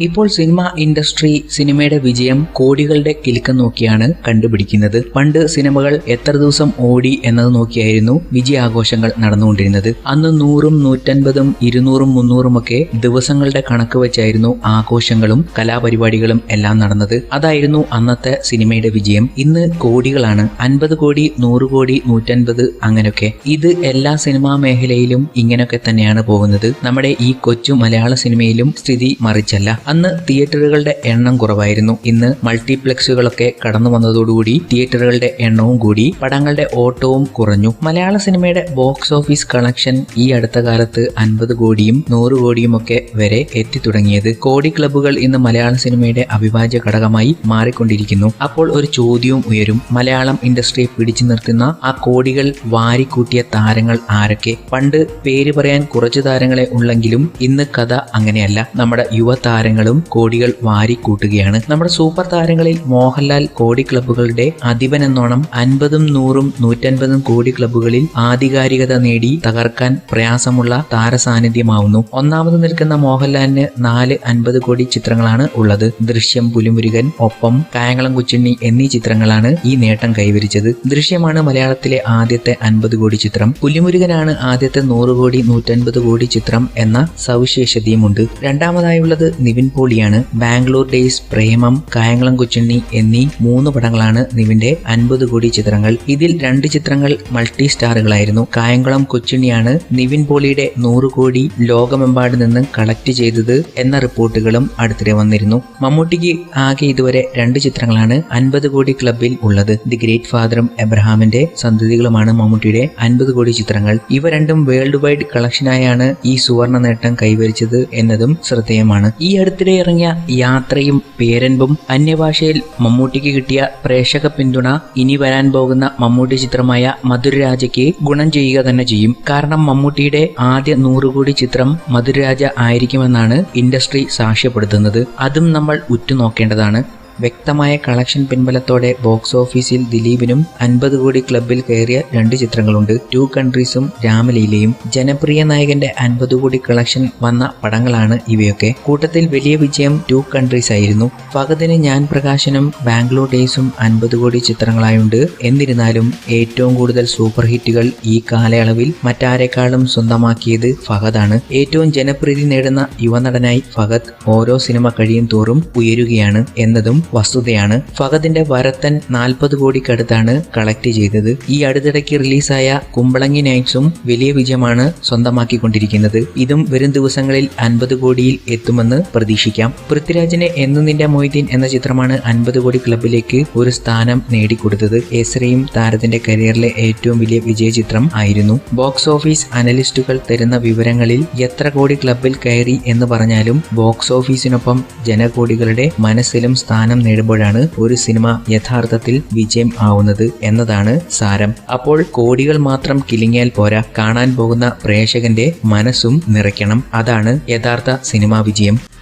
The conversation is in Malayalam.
ഇപ്പോൾ സിനിമ ഇൻഡസ്ട്രി സിനിമയുടെ വിജയം കോടികളുടെ കിലുക്കം നോക്കിയാണ് കണ്ടുപിടിക്കുന്നത്. പണ്ട് സിനിമകൾ എത്ര ദിവസം ഓടി എന്നത് നോക്കിയായിരുന്നു വിജയാഘോഷങ്ങൾ നടന്നുകൊണ്ടിരുന്നത്. അന്ന് നൂറും നൂറ്റൻപതും ഇരുന്നൂറും മുന്നൂറും ഒക്കെ ദിവസങ്ങളുടെ കണക്ക് വെച്ചായിരുന്നു ആഘോഷങ്ങളും കലാപരിപാടികളും എല്ലാം നടന്നത്. അതായിരുന്നു അന്നത്തെ സിനിമയുടെ വിജയം. ഇന്ന് കോടികളാണ്. അൻപത് കോടി നൂറ് കോടി നൂറ്റൻപത് അങ്ങനെയൊക്കെ. ഇത് എല്ലാ സിനിമാ മേഖലയിലും ഇങ്ങനെയൊക്കെ തന്നെയാണ് പോകുന്നത്. നമ്മുടെ ഈ കൊച്ചു മലയാള സിനിമയിലും സ്ഥിതി മറിച്ചല്ല. അന്ന് തിയേറ്ററുകളുടെ എണ്ണം കുറവായിരുന്നു. ഇന്ന് മൾട്ടിപ്ലക്സുകളൊക്കെ കടന്നു വന്നതോടുകൂടി തിയേറ്ററുകളുടെ എണ്ണവും കൂടി പടങ്ങളുടെ ഓട്ടവും കുറഞ്ഞു. മലയാള സിനിമയുടെ ബോക്സ് ഓഫീസ് കളക്ഷൻ ഈ അടുത്ത കാലത്ത് അൻപത് കോടിയും നൂറ് കോടിയും ഒക്കെ വരെ എത്തി തുടങ്ങിയത് കോടി ക്ലബ്ബുകൾ ഇന്ന് മലയാള സിനിമയുടെ അവിഭാജ്യ ഘടകമായി മാറിക്കൊണ്ടിരിക്കുന്നു. അപ്പോൾ ഒരു ചോദ്യവും ഉയരും. മലയാളം ഇൻഡസ്ട്രിയെ പിടിച്ചു നിർത്തുന്ന ആ കോടികൾ വാരിക്കൂട്ടിയ താരങ്ങൾ ആരൊക്കെ? പണ്ട് പേര് പറയാൻ കുറച്ച് താരങ്ങളെ ഉള്ളെങ്കിലും ഇന്ന് കഥ അങ്ങനെയല്ല. നമ്മുടെ യുവ താരങ്ങളും കോടികൾ വാരിക്കൂട്ടുകയാണ് നമ്മുടെ സൂപ്പർ താരങ്ങളിൽ മോഹൻലാൽ കോടി ക്ലബ്ബുകളുടെ അധിപൻ എന്നോണം അൻപതും നൂറും നൂറ്റൻപതും കോടി ക്ലബ്ബുകളിൽ ആധികാരികത നേടി തകർക്കാൻ പ്രയാസമുള്ള താരസാന്നിധ്യമാവുന്നു. ഒന്നാമത് നിൽക്കുന്ന മോഹൻലാലിന് നാല് അൻപത് കോടി ചിത്രങ്ങളാണ് ഉള്ളത്. ദൃശ്യം പുലിമുരുകൻ ഒപ്പം കായംകുളം കൊച്ചുണ്ണി എന്നീ ചിത്രങ്ങളാണ് ഈ നേട്ടം കൈവരിച്ചത്. ദൃശ്യമാണ് മലയാളത്തിലെ ആദ്യത്തെ അൻപത് കോടി ചിത്രം. പുലിമുരുകനാണ് ആദ്യത്തെ നൂറ് കോടി നൂറ്റൻപത് കോടി ചിത്രം എന്ന സവിശേഷതയുമുണ്ട്. രണ്ടാമതായുള്ളത് നിവിൻ പോളിയാണ് ബാംഗ്ലൂർ ഡേയ്സ് പ്രേമം കായംകുളം കൊച്ചുണ്ണി എന്നീ മൂന്ന് പടങ്ങളാണ് നിവിന്റെ അൻപത് കോടി ചിത്രങ്ങൾ. ഇതിൽ രണ്ട് ചിത്രങ്ങൾ മൾട്ടി സ്റ്റാറുകളായിരുന്നു. കായംകുളം കൊച്ചുണ്ണിയാണ് നിവിൻ പോളിയുടെ നൂറ് കോടി ലോകമെമ്പാട് നിന്ന് കളക്ട് ചെയ്തത് എന്ന റിപ്പോർട്ടുകളും അടുത്തിടെ വന്നിരുന്നു. മമ്മൂട്ടിക്ക് ആകെ ഇതുവരെ രണ്ട് ചിത്രങ്ങളാണ് അൻപത് കോടി ക്ലബിൽ ഉള്ളത്. ദി ഗ്രേറ്റ് ഫാദറും എബ്രഹാമിന്റെ സന്തതികളുമാണ് മമ്മൂട്ടിയുടെ അൻപത് കോടി ചിത്രങ്ങൾ. ഇവ രണ്ടും വേൾഡ് വൈഡ് കളക്ഷനായാണ് ഈ സുവർണ നേട്ടം കൈവരിച്ചത് എന്നതും ശ്രദ്ധേയമാണ്. ഈ അടുത്തിടെ ഇറങ്ങിയ യാത്രയും പേരൻപും അന്യഭാഷയിൽ മമ്മൂട്ടിക്ക് കിട്ടിയ പ്രേക്ഷക പിന്തുണ ഇനി വരാൻ പോകുന്ന മമ്മൂട്ടി ചിത്രമായ മധുരരാജയ്ക്ക് ഗുണം ചെയ്യുക തന്നെ ചെയ്യും. കാരണം മമ്മൂട്ടിയുടെ ആദ്യ നൂറുകോടി ചിത്രം മധുരരാജ ആയിരിക്കുമെന്നാണ് ഇൻഡസ്ട്രി സാക്ഷ്യപ്പെടുത്തുന്നത്. അതും നമ്മൾ ഉറ്റുനോക്കേണ്ടതാണ്. വ്യക്തമായ കളക്ഷൻ പിൻബലത്തോടെ ബോക്സ് ഓഫീസിൽ ദിലീപിനും അൻപത് കോടി ക്ലബിൽ കയറിയ രണ്ട് ചിത്രങ്ങളുണ്ട്. ടു കൺട്രീസും രാമലീലയും. ജനപ്രിയ നായകന്റെ അൻപത് കോടി കളക്ഷൻ വന്ന പടങ്ങളാണ് ഇവയൊക്കെ. കൂട്ടത്തിൽ വലിയ വിജയം ടു കൺട്രീസ് ആയിരുന്നു. ഫഹദിന് ഞാൻ പ്രകാശനും ബാംഗ്ലൂർ ഡേയ്സും അൻപത് കോടി ചിത്രങ്ങളായുണ്ട്. എന്നിരുന്നാലും ഏറ്റവും കൂടുതൽ സൂപ്പർ ഹിറ്റുകൾ ഈ കാലയളവിൽ മറ്റാരെക്കാളും സ്വന്തമാക്കിയത് ഫഹദാണ്. ഏറ്റവും ജനപ്രീതി നേടുന്ന യുവനടനായി ഫഹദ് ഓരോ സിനിമ കഴിയും തോറും ഉയരുകയാണ് എന്നതും വസ്തുതയാണ്. ഫഹദിന്റെ വരത്തൻ നാൽപ്പത് കോടിക്കടുത്താണ് കളക്ട് ചെയ്തത്. ഈ അടുത്തിടയ്ക്ക് റിലീസായ കുമ്പളങ്ങി നൈറ്റ്സും വലിയ വിജയമാണ് സ്വന്തമാക്കിക്കൊണ്ടിരിക്കുന്നത്. ഇതും വരും ദിവസങ്ങളിൽ അൻപത് കോടിയിൽ എത്തുമെന്ന് പ്രതീക്ഷിക്കാം. പൃഥ്വിരാജിന് എന്നു നിന്റെ മൊയ്തീൻ എന്ന ചിത്രമാണ് അൻപത് കോടി ക്ലബിലേക്ക് ഒരു സ്ഥാനം നേടിക്കൊടുത്തത്. എസ്രയും താരത്തിന്റെ കരിയറിലെ ഏറ്റവും വലിയ വിജയ ചിത്രം ആയിരുന്നു. ബോക്സ് ഓഫീസ് അനലിസ്റ്റുകൾ തരുന്ന വിവരങ്ങളിൽ എത്ര കോടി ക്ലബിൽ കയറി എന്ന് പറഞ്ഞാലും ബോക്സ് ഓഫീസിനൊപ്പം ജനകോടികളുടെ മനസ്സിലും സ്ഥാനം നേടുമ്പോഴാണ് ഒരു സിനിമ യഥാർത്ഥത്തിൽ വിജയം ആവുന്നത് എന്നതാണ് സാരം. അപ്പോൾ കോടികൾ മാത്രം കിലിങ്ങിയാൽ പോരാ കാണാൻ പോകുന്ന പ്രേക്ഷകന്റെ മനസ്സും നിറയ്ക്കണം. അതാണ് യഥാർത്ഥ സിനിമാ വിജയം.